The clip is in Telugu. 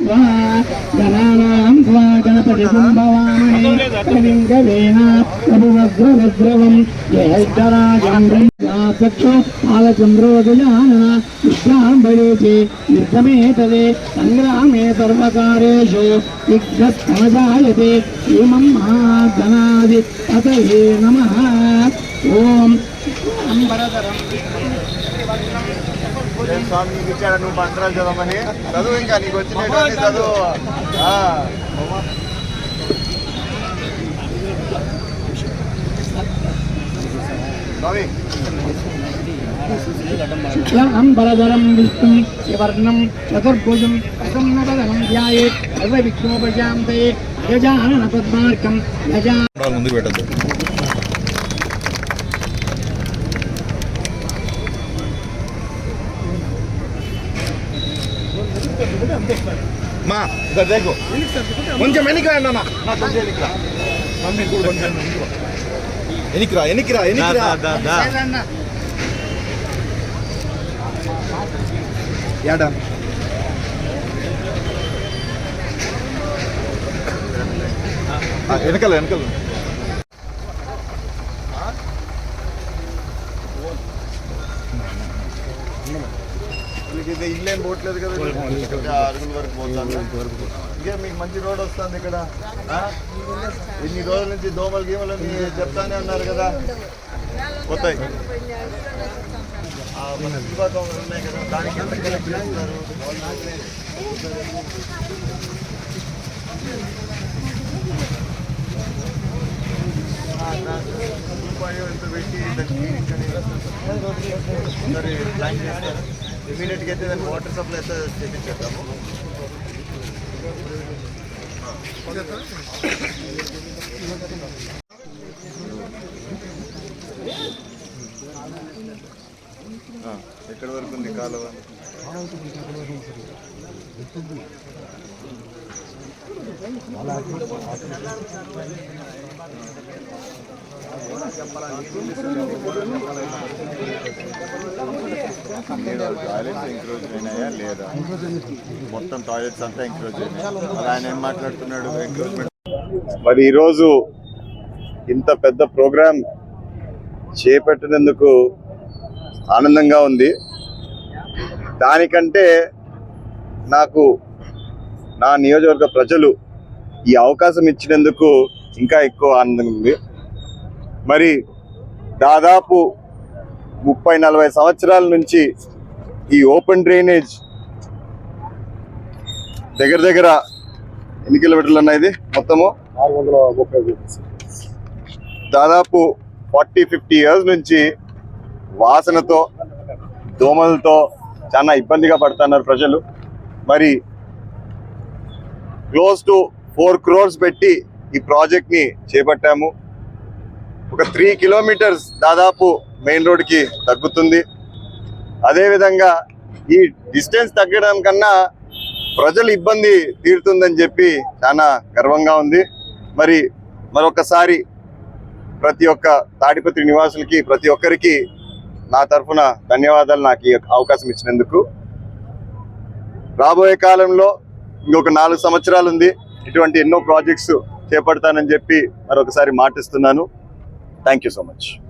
గణానాం త్వా గణపతి సంభవామహే కవిం కవేన ప్రభువగ్రవజ్రవం చక్షు బాలచంద్రోదయాన విశ్రాంబళేచే నిర్గమేతదే సంగ్రామే సర్వకారేషు విఘ్నస్తమజాయతే ఇమం మహాగణాది పతయే నమః ఓం అంబరధరం నేను స్వామి నీకు ఇచ్చాడు? నువ్వు మంత్రాలు చదవమని. చదువు ఇంకా నీకు వచ్చినటువంటి చదువు. స్వామి. శుక్లాంబరధరం విష్ణుం వర్ణం చతుర్భుజం ప్రసన్నవదనం ధ్యాయేత్ సర్వవిఘ్నోపశాంతయే యజానన పద్మార్కం యజా ముందుకు పెట్టద్దు. ಮಾ ಬೇಕು ಮುಂಚೆ ಮೆನಿಕ್ರಾ ಅಣ್ಣ ನಾ ಕೊಂಚ ಎನಿಕ್ರಾ ಮಮ್ಮಿ ಕೂಡ ಕೊಂಚ ಎನಿಕ್ರಾ ಎನಿಕ್ರಾ ಎನಿಕ್ರಾ ಯಾಡ ಎನಕಲ್ಲ ಎನಕಲ್ಲ మీకు ఇది ఇల్లేం పోవట్లేదు కదా ఇంకా అరుగుల వరకు పోతాను. ఇంకే మీకు మంచి రోడ్ వస్తుంది ఇక్కడ? ఇన్ని రోజుల నుంచి దోమలు గీమలు చెప్తానే ఉన్నారు కదా. పోతాయి. ఉన్నాయి కదా దానికి ఎంత కలెక్ట్ పెట్టి దానికి ప్లాన్ చేస్తారు ఇమీడియట్గా అయితే దానికి వాటర్ సప్లై అయితే చేపించేద్దాము. ఆ, ఎక్కడి వరకు ఉంది కాలువ? టాయిలెట్స్ ఎంక్రోజ్ అయినాయా లేదా? మొత్తం టాయిలెట్స్ అంతా ఎంక్రోజ్ అయినాయి? ఆయన ఏం మాట్లాడుతున్నాడు? ఎంక్రోచ్మెంట్. మరి ఈరోజు ఇంత పెద్ద ప్రోగ్రాం చేపట్టినందుకు ఆనందంగా ఉంది. దానికంటే నాకు నా నియోజకవర్గ ప్రజలు ఈ అవకాశం ఇచ్చినందుకు ఇంకా ఎక్కువ ఆనందంగా ఉంది. మరి దాదాపు ముప్పై నలభై సంవత్సరాల నుంచి ఈ ఓపెన్ డ్రైనేజ్ దగ్గర దగ్గర ఎన్ని కిలోమీటర్లు ఉన్నాయి మొత్తము? దాదాపు ఫార్టీ ఫిఫ్టీ ఇయర్స్ నుంచి వాసనతో దోమలతో చాలా ఇబ్బందిగా పడుతున్నారు ప్రజలు. మరి క్లోజ్ టు ఫోర్ క్రోర్స్ పెట్టి ఈ ప్రాజెక్ట్ని చేపట్టాము. ఒక త్రీ కిలోమీటర్స్ దాదాపు మెయిన్ రోడ్కి తగ్గుతుంది. అదేవిధంగా ఈ డిస్టెన్స్ తగ్గడం కన్నా ప్రజలు ఇబ్బంది తీరుతుందని చెప్పి చాలా గర్వంగా ఉంది. మరి మరొకసారి ప్రతి ఒక్క తాడిపత్రి నివాసులకి ప్రతి ఒక్కరికి నా తరఫున ధన్యవాదాలు నాకు ఈ అవకాశం ఇచ్చినందుకు. రాబోయే కాలంలో ఇంకొక నాలుగు సంవత్సరాలు ఉంది ఇటువంటి ఎన్నో ప్రాజెక్ట్స్ చేపడతానని చెప్పి మరొకసారి మాటిస్తున్నాను. Thank you so much.